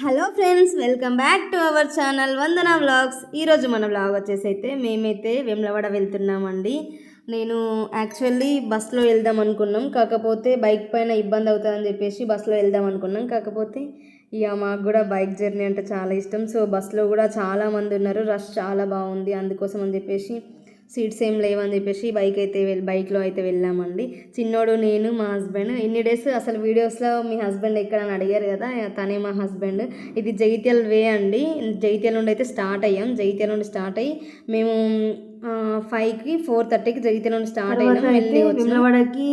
Hello friends welcome back to our channel Vandana vlogs. ఈరోజు మన vlog వచ్చేసి అయితే మేమైతే వెమ్లవాడ వెళ్తున్నామండి. నేను యాక్చువల్లీ బస్సులో వెళ్దాం అనుకున్నాం కాకపోతే బైక్ పైన ఇబ్బంది అవుతుందని చెప్పేసి బస్సులో వెళ్దాం అనుకున్నాం. కాకపోతే ఇక మాకు కూడా బైక్ జర్నీ అంటే చాలా ఇష్టం. సో బస్సులో కూడా చాలామంది ఉన్నారు. రష్ చాలా బాగుంది అందుకోసం అని చెప్పేసి సీట్స్ ఏం లేవని చెప్పేసి బైక్ అయితే వెళ్ బైక్లో అయితే వెళ్ళామండి. చిన్నోడు నేను మా హస్బెండ్ ఇన్ని డేస్ అసలు వీడియోస్లో మీ హస్బెండ్ ఎక్కడ అని అడిగారు కదా తనే మా హస్బెండ్ ఇది జైత్యాల వే అండి. జైత్యాల నుండి అయితే స్టార్ట్ అయ్యాం. జైత్యాల నుండి స్టార్ట్ అయ్యి మేము ఫైవ్కి ఫోర్ థర్టీకి జగిత్యాల నుండి స్టార్ట్ అయినాం వెళ్ళి విమలవాడకి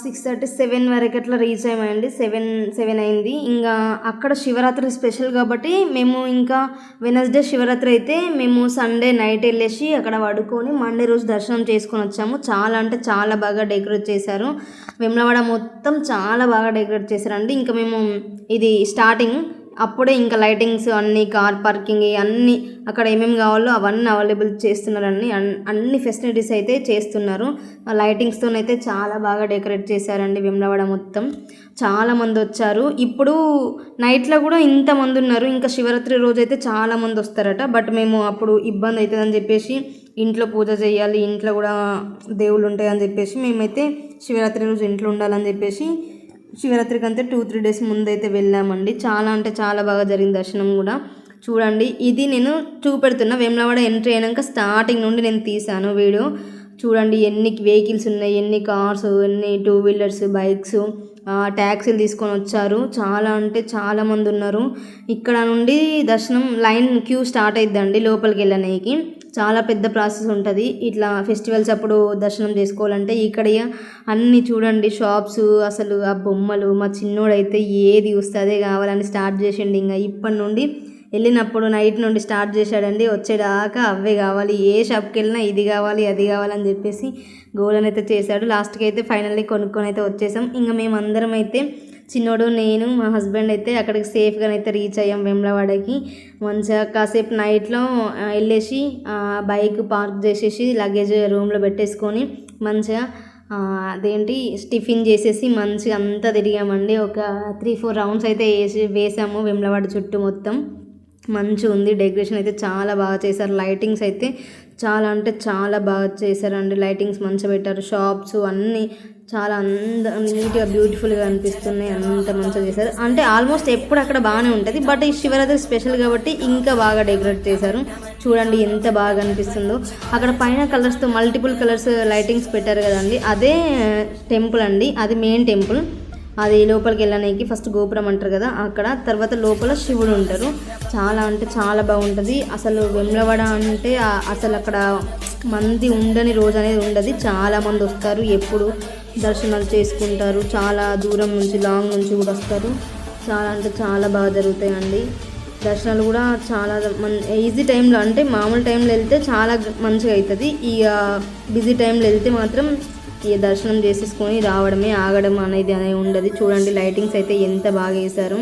సిక్స్ థర్టీ సెవెన్ వరకు అట్లా రీచ్ అయ్యామండి? సెవెన్ సెవెన్ అయింది. ఇంకా అక్కడ శివరాత్రి స్పెషల్ కాబట్టి మేము ఇంకా వెనస్డే శివరాత్రి అయితే మేము సండే నైట్ వెళ్ళేసి అక్కడ పడుకొని మండే రోజు దర్శనం చేసుకొని వచ్చాము. చాలా అంటే చాలా బాగా డెకరేట్ చేశారు. వెమ్లవాడ మొత్తం చాలా బాగా డెకరేట్ చేశారండి. ఇంకా మేము ఇది స్టార్టింగ్ అప్పుడే ఇంకా లైటింగ్స్ అన్ని కార్ పార్కింగ్ అన్నీ అక్కడ ఏమేమి కావాలో అవన్నీ అవైలబుల్ చేస్తున్నారని అన్ని ఫెసిలిటీస్ అయితే చేస్తున్నారు. లైటింగ్స్తోనైతే చాలా బాగా డెకరేట్ చేశారండి విమలవాడ మొత్తం. చాలామంది వచ్చారు. ఇప్పుడు నైట్లో కూడా ఇంతమంది ఉన్నారు. ఇంకా శివరాత్రి రోజు అయితే చాలా మంది వస్తారట. బట్ మేము అప్పుడు ఇబ్బంది అవుతుందని చెప్పేసి ఇంట్లో పూజ చేయాలి ఇంట్లో కూడా దేవుళ్ళు ఉంటాయని చెప్పేసి మేమైతే శివరాత్రి రోజు ఇంట్లో ఉండాలని చెప్పేసి శివరాత్రికి అంతే టూ త్రీ డేస్ ముందైతే వెళ్ళామండి. చాలా అంటే చాలా బాగా జరిగింది దర్శనం కూడా. చూడండి ఇది నేను చూపెడుతున్నా వేములవాడ ఎంట్రీ అయినాక స్టార్టింగ్ నుండి నేను తీశాను వీడియో. చూడండి ఎన్ని వెహికల్స్ ఉన్నాయి ఎన్ని కార్స్ ఎన్ని టూ వీలర్స్ బైక్స్ ట్యాక్సీలు తీసుకొని వచ్చారు. చాలా అంటే చాలా మంది ఉన్నారు. ఇక్కడ నుండి దర్శనం లైన్ క్యూ స్టార్ట్ అయిద్దండి లోపలికి వెళ్ళడానికి చాలా పెద్ద ప్రాసెస్ ఉంటుంది. ఇట్లా ఫెస్టివల్స్ అప్పుడు దర్శనం చేసుకోవాలంటే ఇక్కడ అన్నీ చూడండి షాప్స్ అసలు ఆ బొమ్మలు మా చిన్నోడైతే ఏది వస్తుంది అదే కావాలని స్టార్ట్ చేసిండు. ఇంకా ఇప్పటి నుండి వెళ్ళినప్పుడు నైట్ నుండి స్టార్ట్ చేశాడండి. వచ్చేదాకా అవే కావాలి. ఏ షాప్కి వెళ్ళినా ఇది కావాలి అది కావాలని చెప్పేసి గోల్ అయితే చేశాడు. లాస్ట్కి అయితే ఫైనల్లీ కొనుక్కొని అయితే వచ్చేసాం. ఇంకా మేమందరం అయితే చిన్నోడు నేను మా హస్బెండ్ అయితే అక్కడికి సేఫ్గా అయితే రీచ్ అయ్యాం వెమ్లవాడకి. మంచిగా కాసేపు నైట్లో వెళ్ళేసి బైక్ పార్క్ చేసేసి లగేజ్ రూమ్లో పెట్టేసుకొని మంచిగా అదేంటి టిఫిన్ చేసేసి మంచిగా అంతా తిరిగామండి. ఒక త్రీ ఫోర్ రౌండ్స్ అయితే వేసి వేసాము వెమ్లవాడ చుట్టూ మొత్తం. మంచిగా ఉంది డెకరేషన్ అయితే చాలా బాగా చేశారు. లైటింగ్స్ అయితే చాలా అంటే చాలా బాగా చేశారండి. లైటింగ్స్ మంచిగా పెట్టారు. షాప్స్ అన్నీ చాలా అంద నీట్గా బ్యూటిఫుల్గా అనిపిస్తున్నాయి. అంత మంచిగా చేశారు. అంటే ఆల్మోస్ట్ ఎప్పుడు అక్కడ బాగానే ఉంటుంది. బట్ ఈ శివరాత్రి స్పెషల్ కాబట్టి ఇంకా బాగా డెకరేట్ చేశారు. చూడండి ఎంత బాగా అనిపిస్తుందో. అక్కడ పైన కలర్స్తో మల్టిపుల్ కలర్స్ లైటింగ్స్ పెట్టారు కదండి. అదే టెంపుల్ అండి. అది మెయిన్ టెంపుల్. అది లోపలికి వెళ్ళడానికి ఫస్ట్ గోపురం అంటారు కదా అక్కడ తర్వాత లోపల శివుడు ఉంటారు. చాలా అంటే చాలా బాగుంటుంది. అసలు వెమ్లవాడ అంటే అసలు అక్కడ మంది ఉండని రోజు అనేది ఉండదు. చాలా మంది వస్తారు ఎప్పుడు దర్శనాలు చేసుకుంటారు. చాలా దూరం నుంచి లాంగ్ నుంచి కూడా వస్తారు. చాలా అంటే చాలా బాగా జరుగుతాయండి. దర్శనాలు కూడా చాలా మన ఈజీ టైంలో అంటే మామూలు టైంలో వెళ్తే చాలా మంచిగా అవుతుంది ఇక బిజీ టైంలో వెళ్తే మాత్రం దర్శనం చేసేసుకొని రావడమే ఆగడం అనేది అనేది ఉండదు. చూడండి లైటింగ్స్ అయితే ఎంత బాగా వేశారు.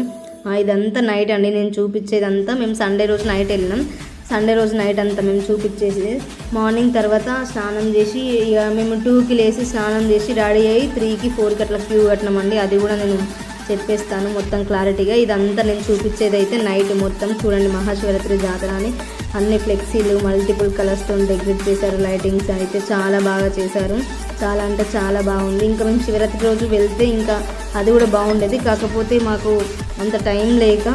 ఇదంతా నైట్ అండి. నేను చూపించేదంతా మేము సండే రోజు నైట్ వెళ్ళినాం. సండే రోజు నైట్ అంతా మేము చూపించేసి మార్నింగ్ తర్వాత స్నానం చేసి ఇక మేము టూకి లేసి స్నానం చేసి రెడీ అయ్యి త్రీకి ఫోర్కి అట్లా క్యూ కట్టినామండి. అది కూడా నేను చెప్పేస్తాను. మొత్తం క్లారిటీగా ఇదంతా నేను చూపించేది అయితే నైట్ మొత్తం చూడండి మహాశివరాత్రి జాతర అని. అన్ని ఫ్లెక్సీలు మల్టిపుల్ కలర్స్తో డెకరేట్ చేశారు లైటింగ్స్ అయితే చాలా బాగా చేశారు. చాలా అంటే చాలా బాగుంది. ఇంకా మేము శివరాత్రి రోజు వెళ్తే ఇంకా అది కూడా బాగుండేది. కాకపోతే మాకు అంత టైం లేక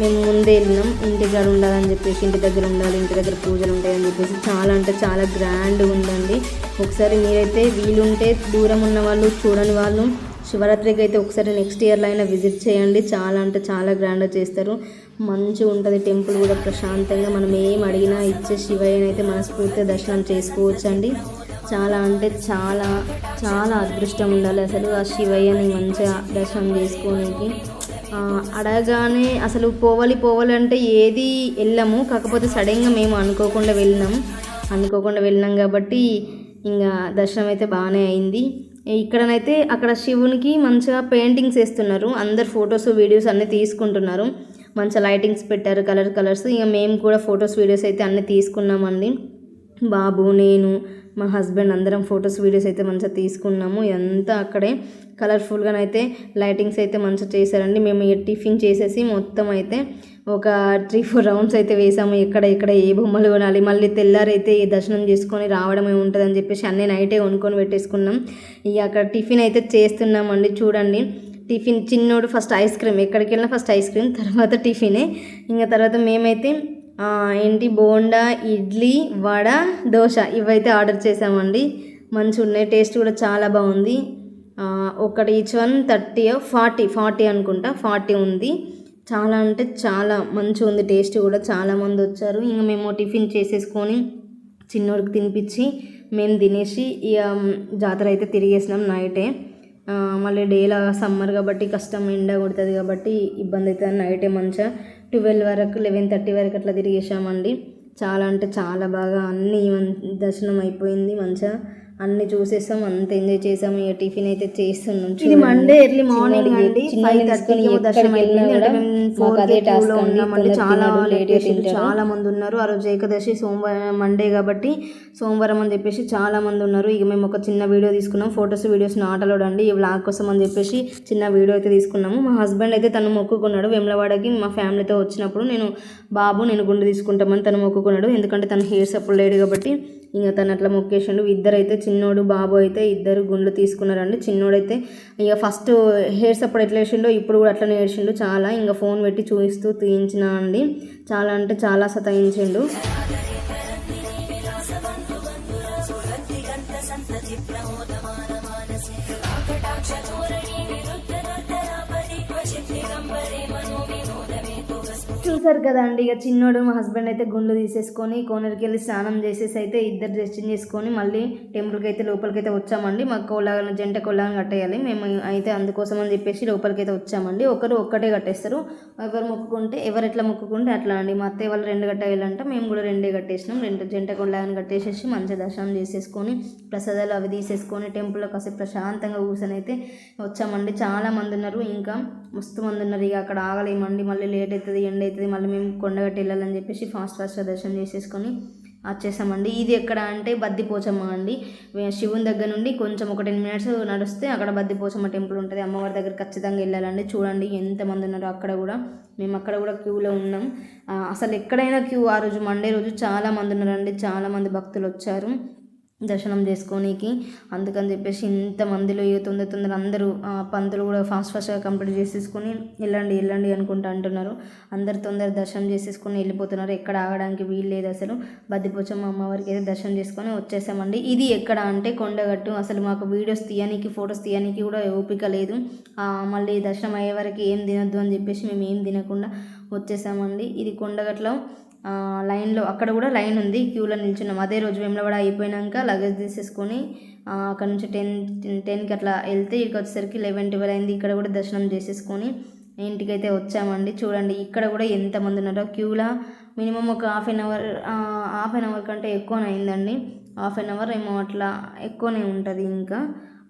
మేము ముందే వెళ్ళినాం. ఇంటి దగ్గర ఉండాలని చెప్పేసి ఇంటి దగ్గర ఉండాలి ఇంటి దగ్గర పూజలు ఉంటాయని చెప్పేసి చాలా అంటే చాలా గ్రాండ్గా ఉందండి. ఒకసారి మీరైతే వీలుంటే దూరం ఉన్న వాళ్ళు చూడని వాళ్ళు శివరాత్రికి అయితే ఒకసారి నెక్స్ట్ ఇయర్లో అయినా విజిట్ చేయండి. చాలా అంటే చాలా గ్రాండ్గా చేస్తారు. మంచిగా ఉంటుంది టెంపుల్ కూడా ప్రశాంతంగా. మనం ఏం అడిగినా ఇచ్చే శివయ్యని అయితే మనస్ఫూర్తిగా దర్శనం చేసుకోవచ్చు అండి చాలా అంటే చాలా చాలా అదృష్టం ఉండాలి అసలు ఆ శివయ్యని మంచిగా దర్శనం చేసుకోనికి అడగగానే అసలు పోవాలి పోవాలి అంటే ఏది వెళ్ళాము. కాకపోతే సడన్గా మేము అనుకోకుండా వెళ్ళినాం. అనుకోకుండా వెళ్ళినాం కాబట్టి ఇంకా దర్శనం అయితే బాగానే అయింది. ఇక్కడనైతే అక్కడ శివునికి మంచిగా పెయింటింగ్స్ వేస్తున్నారు. అందరు ఫొటోస్ వీడియోస్ అన్నీ తీసుకుంటున్నారు. మంచిగా లైటింగ్స్ పెట్టారు కలర్ కలర్స్ ఇక మేము కూడా ఫొటోస్ వీడియోస్ అయితే అన్నీ తీసుకున్నామండి. బాబు నేను మా హస్బెండ్ అందరం ఫొటోస్ వీడియోస్ అయితే మంచిగా తీసుకున్నాము. ఇదంతా అక్కడే కలర్ఫుల్గానైతే లైటింగ్స్ అయితే మంచిగా చేశారండి. మేము ఇక టిఫిన్ చేసేసి మొత్తం అయితే ఒక త్రీ ఫోర్ రౌండ్స్ అయితే వేసాము. ఎక్కడ ఎక్కడ ఏ బొమ్మలు కొనాలి మళ్ళీ తెల్లారైతే ఈ దర్శనం చేసుకొని రావడమే ఉంటుందని చెప్పేసి అన్నీ నైటే కొనుక్కొని పెట్టేసుకున్నాం. ఇక అక్కడ టిఫిన్ అయితే చేస్తున్నామండి చూడండి. టిఫిన్ చిన్నోడు ఫస్ట్ ఐస్ క్రీమ్ ఎక్కడికి వెళ్ళినా ఫస్ట్ ఐస్ క్రీమ్ తర్వాత టిఫినే. ఇంకా తర్వాత మేమైతే ఏంటి బోండా ఇడ్లీ వడ దోశ ఇవైతే ఆర్డర్ చేసామండి. మంచిగా ఉన్నాయి టేస్ట్ కూడా చాలా బాగుంది. ఒకటి each one thirty forty forty అనుకుంటా ఫార్టీ ఉంది. చాలా అంటే చాలా మంచిగా ఉంది టేస్ట్ కూడా చాలామంది వచ్చారు. ఇంకా మేము టిఫిన్ చేసేసుకొని చిన్నోడికి తినిపించి మేము తినేసి ఇక జాతర అయితే తిరిగేసినాం నైటే మళ్ళీ డేలా సమ్మర్ కాబట్టి కష్టం ఎండ కొడుతుంది కాబట్టి ఇబ్బంది అవుతుంది నైటే మంచిగా. ట్వెల్వ్ వరకు లెవెన్ థర్టీ వరకు అట్లా తిరిగేసామండి చాలా అంటే చాలా బాగా అన్ని దర్శనం అయిపోయింది మంచిగా. అన్ని చూసేసాం అంత ఎంజాయ్ చేసాము ఇక టిఫిన్ అయితే చేస్తున్నాం ఇది మండే ఎర్లీ మార్నింగ్ అండి. ఫైవ్ థర్టీకి దర్శనం కొందరు చాలా లేట్. చాలా మంది ఉన్నారు. ఆ రోజు ఏకాదశి సోమవారం మండే కాబట్టి సోమవారం అని చెప్పేసి చాలా మంది ఉన్నారు. ఇక మేము ఒక చిన్న వీడియో తీసుకున్నాం. ఫొటోస్ వీడియోస్ నాట్ అలౌడ్ అండి ఈ వ్లాగ్ కోసం అని చెప్పేసి చిన్న వీడియో అయితే తీసుకున్నాము. మా హస్బెండ్ అయితే తను మొక్కుకున్నాడు. వెమ్లవాడకి మా ఫ్యామిలీతో వచ్చినప్పుడు నేను బాబు నేను గుండు తీసుకుంటామని తను మొక్కుకున్నాడు. ఎందుకంటే తన హెయిర్స్ అప్పుడు లేడు కాబట్టి. ఇంకా తను అట్లా మొక్కేసిండు. ఇద్దరు అయితే చిన్నోడు బాబు అయితే ఇద్దరు గుండ్లు తీసుకున్నారండి. చిన్నోడైతే ఇక ఫస్ట్ హెయిర్స్ అప్పుడు ఎట్లా వేసిండో ఇప్పుడు కూడా అట్లనే వేసిండు చాలా ఇంకా ఫోన్ పెట్టి చూపిస్తూ తీయించిన అండి. చాలా అంటే చాలా సతాయించిండు. చూసారు కదండి ఇక చిన్నోడు మా హస్బెండ్ అయితే గుండ్లు తీసేసుకొని కోనరికి వెళ్ళి స్నానం చేసేసి అయితే ఇద్దరు డ్రెస్సింగ్ చేసుకొని మళ్ళీ టెంపుల్కి అయితే లోపలికి అయితే వచ్చామండి. మాకు కోలాగన జంట కోలాగన కట్టేయాలి. మేము అయితే అందుకోసం అని చెప్పేసి లోపలికి అయితే వచ్చామండి. ఒకరు ఒక్కటే కట్టేస్తారు. ఎవరు మొక్కుకుంటే ఎవరు ఎట్లా మొక్కుకుంటే అట్లా అండి. మా అత్తయ్య వాళ్ళు రెండు కట్టేయాలంట మేము కూడా రెండే కట్టేసినాం. రెండు జంట కోలాగన కట్టేసేసి మంచిగా దర్శనం చేసేసుకొని ప్రసాదాలు అవి తీసేసుకొని టెంపుల్లో కాసేపు ప్రశాంతంగా కూర్చొని అయితే వచ్చామండి. చాలామంది ఉన్నారు. ఇంకా మస్తు మంది ఉన్నారు. ఇక అక్కడ ఆగలేమండి మళ్ళీ లేట్ అవుతుంది ఎండ్ అవుతుంది మళ్ళీ మేము కొండగట్టి వెళ్ళాలని చెప్పేసి ఫాస్ట్ ఫాస్ట్గా దర్శనం చేసేసుకొని వచ్చేసామండి. ఇది ఎక్కడ అంటే బద్దిపోచమ్మ అండి. శివుని దగ్గర నుండి కొంచెం ఒక టెన్ మినిట్స్ నడిస్తే అక్కడ బద్దిపోచమ్మ టెంపుల్ ఉంటుంది. అమ్మవారి దగ్గర ఖచ్చితంగా వెళ్ళాలండి. చూడండి ఎంతమంది ఉన్నారో అక్కడ కూడా. మేము అక్కడ కూడా క్యూలో ఉన్నాం. అసలు ఎక్కడైనా క్యూ ఆ రోజు మండే రోజు చాలామంది ఉన్నారండి. చాలామంది భక్తులు వచ్చారు. దర్శనం చేసుకోనీకి. అందుకని చెప్పేసి ఇంతమందిలో ఇక తొందర తొందర అందరూ పంతులు కూడా ఫాస్ట్ ఫాస్ట్గా కంప్లీట్ చేసేసుకొని వెళ్ళండి వెళ్ళండి అనుకుంటా అంటున్నారు. అందరు తొందర దర్శనం చేసేసుకొని వెళ్ళిపోతున్నారు. ఎక్కడ ఆగడానికి వీలు లేదు అసలు. బద్దిపోచమ్మ అమ్మవారికి అయితే దర్శనం చేసుకొని వచ్చేసామండి. ఇది ఎక్కడ అంటే కొండగట్టు. అసలు మాకు వీడియోస్ తీయడానికి ఫొటోస్ తీయడానికి కూడా ఓపిక లేదు. మళ్ళీ దర్శనం అయ్యే వరకు ఏం తినొద్దు అని చెప్పేసి మేము ఏం తినకుండా వచ్చేసామండి. ఇది కొండగట్లో లైన్లో అక్కడ కూడా లైన్ ఉంది క్యూలో నిల్చున్నాం. అదే రోజు వేములవాడ అయిపోయినాక లగేజ్ తీసేసుకొని అక్కడ నుంచి టెన్ టెన్కి అట్లా వెళ్తే ఇక్కడికి వచ్చేసరికి లెవెన్ ట్వెల్వ్ అయింది. ఇక్కడ కూడా దర్శనం చేసేసుకొని ఇంటికైతే వచ్చామండి. చూడండి ఇక్కడ కూడా ఎంతమంది ఉన్నారో. క్యూలో మినిమం ఒక half an hour half an hour కంటే ఎక్కువనే అయిందండి. హాఫ్ అన్ అవర్ ఏమో అట్లా ఎక్కువనే ఉంటుంది ఇంకా.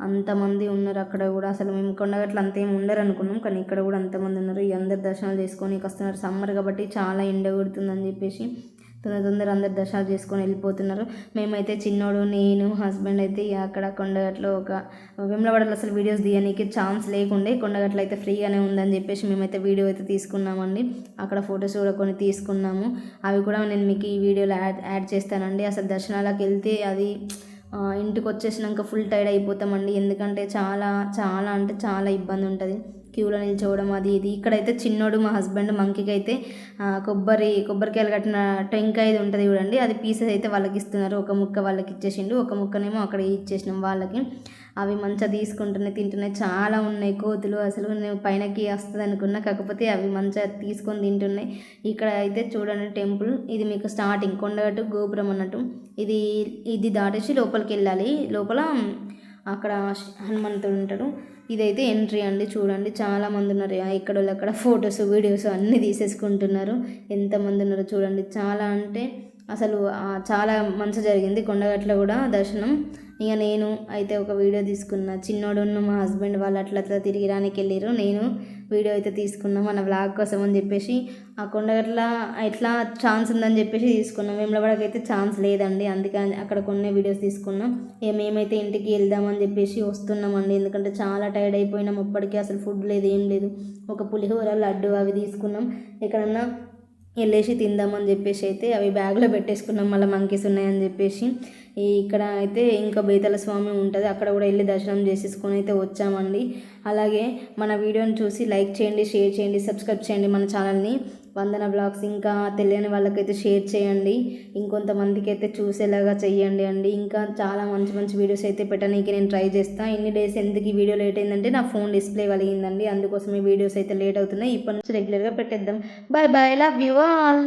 అంతమంది ఉన్నారు. అక్కడ కూడా అసలు మేము కొండగట్ల అంతేం ఉండరు అనుకున్నాం. కానీ ఇక్కడ కూడా అంతమంది ఉన్నారు. అందరు దర్శనాలు చేసుకొని వస్తున్నారు. సమ్మర్ కాబట్టి చాలా ఎండ కొడుతుందని చెప్పేసి తొందర తొందర అందరు దర్శనాలు చేసుకొని వెళ్ళిపోతున్నారు. మేమైతే చిన్నోడు నేను హస్బెండ్ అయితే అక్కడ కొండగట్లో ఒక వెమ్లవాడలో అసలు వీడియోస్ తీయడానికి ఛాన్స్ లేకుండే కొండగట్లో అయితే ఫ్రీగానే ఉందని చెప్పేసి మేమైతే వీడియో అయితే తీసుకున్నామండి. అక్కడ ఫొటోస్ కూడా కొన్ని తీసుకున్నాము. అవి కూడా నేను మీకు ఈ వీడియోలో యాడ్ యాడ్ చేస్తానండి. అసలు దర్శనాలకు వెళ్తే అది ఇంటికి వచ్చేసినాక ఫుల్ టైర్డ్ అయిపోతామండి. ఎందుకంటే చాలా చాలా అంటే చాలా ఇబ్బంది ఉంటుంది క్యూలో నిల్చోవడం అది ఇది. ఇక్కడైతే చిన్నోడు మా హస్బెండ్ మంకీకి అయితే కొబ్బరి కొబ్బరికాయలు కట్టిన టెంకాయ ఇది ఉంటుంది చూడండి. అది పీసెస్ అయితే వాళ్ళకి ఇస్తున్నారు ఒక ముక్క వాళ్ళకి ఇచ్చేసిండు ఒక ముక్కనేమో అక్కడ ఇచ్చేసినాం వాళ్ళకి. అవి మంచిగా తీసుకుంటున్నాయి తింటున్నాయి చాలా ఉన్నాయి కోతులు. అసలు నేను పైనకి వస్తుంది అనుకున్నా కాకపోతే అవి మంచిగా తీసుకొని తింటున్నాయి. ఇక్కడ అయితే చూడండి టెంపుల్. ఇది మీకు స్టార్టింగ్ కొండగట్టు గోపురం అన్నట్టు. ఇది ఇది దాటేసి లోపలికి వెళ్ళాలి. లోపల అక్కడ హనుమంతుడు ఉంటాడు. ఇదైతే ఎంట్రీ అండి చూడండి. చాలా మంది ఉన్నారు. ఇక్కడ వాళ్ళు అక్కడ ఫొటోస్ వీడియోస్ అన్నీ తీసేసుకుంటున్నారు. ఎంతమంది ఉన్నారో చూడండి. చాలా అంటే అసలు చాలా మంచి జరిగింది కొండగట్ల కూడా దర్శనం. ఇక నేను అయితే ఒక వీడియో తీసుకున్నా. చిన్నోడు మా హస్బెండ్ వాళ్ళు అట్లా అట్లా తిరిగిరానికి వెళ్ళారు నేను వీడియో అయితే తీసుకున్నాం మన వ్లాగ్ కోసం అని చెప్పేసి. ఆ కొండగట్ల ఎట్లా ఛాన్స్ ఉందని చెప్పేసి తీసుకున్నాం. వేములవాడకి అయితే ఛాన్స్ లేదండి. అందుకని అక్కడ కొన్ని వీడియోస్ తీసుకున్నాం. ఏ మేమైతే ఇంటికి వెళ్దామని చెప్పేసి వస్తున్నామండి. ఎందుకంటే చాలా టైర్డ్ అయిపోయినాం. అప్పటికి అసలు ఫుడ్ లేదు ఏం లేదు. ఒక పులిహోర లడ్డు అవి తీసుకున్నాం. ఎక్కడన్నా వెళ్ళేసి తిందామని చెప్పేసి అయితే అవి బ్యాగ్లో పెట్టేసుకున్నాం మళ్ళీ మంకీస్ ఉన్నాయని చెప్పేసి. ఇక్కడ అయితే ఇంకా బేతల స్వామి ఉంటుంది అక్కడ కూడా వెళ్ళి దర్శనం చేసేసుకొని అయితే వచ్చామండి. అలాగే మన వీడియోని చూసి లైక్ చేయండి షేర్ చేయండి సబ్స్క్రైబ్ చేయండి మన ఛానల్ని. వందన బ్లాగ్స్ ఇంకా తెలియని వాళ్ళకైతే షేర్ చేయండి. ఇంకొంతమందికి అయితే చూసేలాగా చేయండి అండి. ఇంకా చాలా మంచి మంచి వీడియోస్ అయితే పెట్టడానికి నేను ట్రై చేస్తాను ఇన్ని డేస్ ఎందుకు ఈ వీడియో లేట్ అయిందంటే నా ఫోన్ డిస్ప్లే కలిగిందండి అందుకోసం ఈ వీడియోస్ అయితే లేట్ అవుతున్నాయి. ఇప్పటి నుంచి రెగ్యులర్గా పెట్టేద్దాం. Bye bye love you all.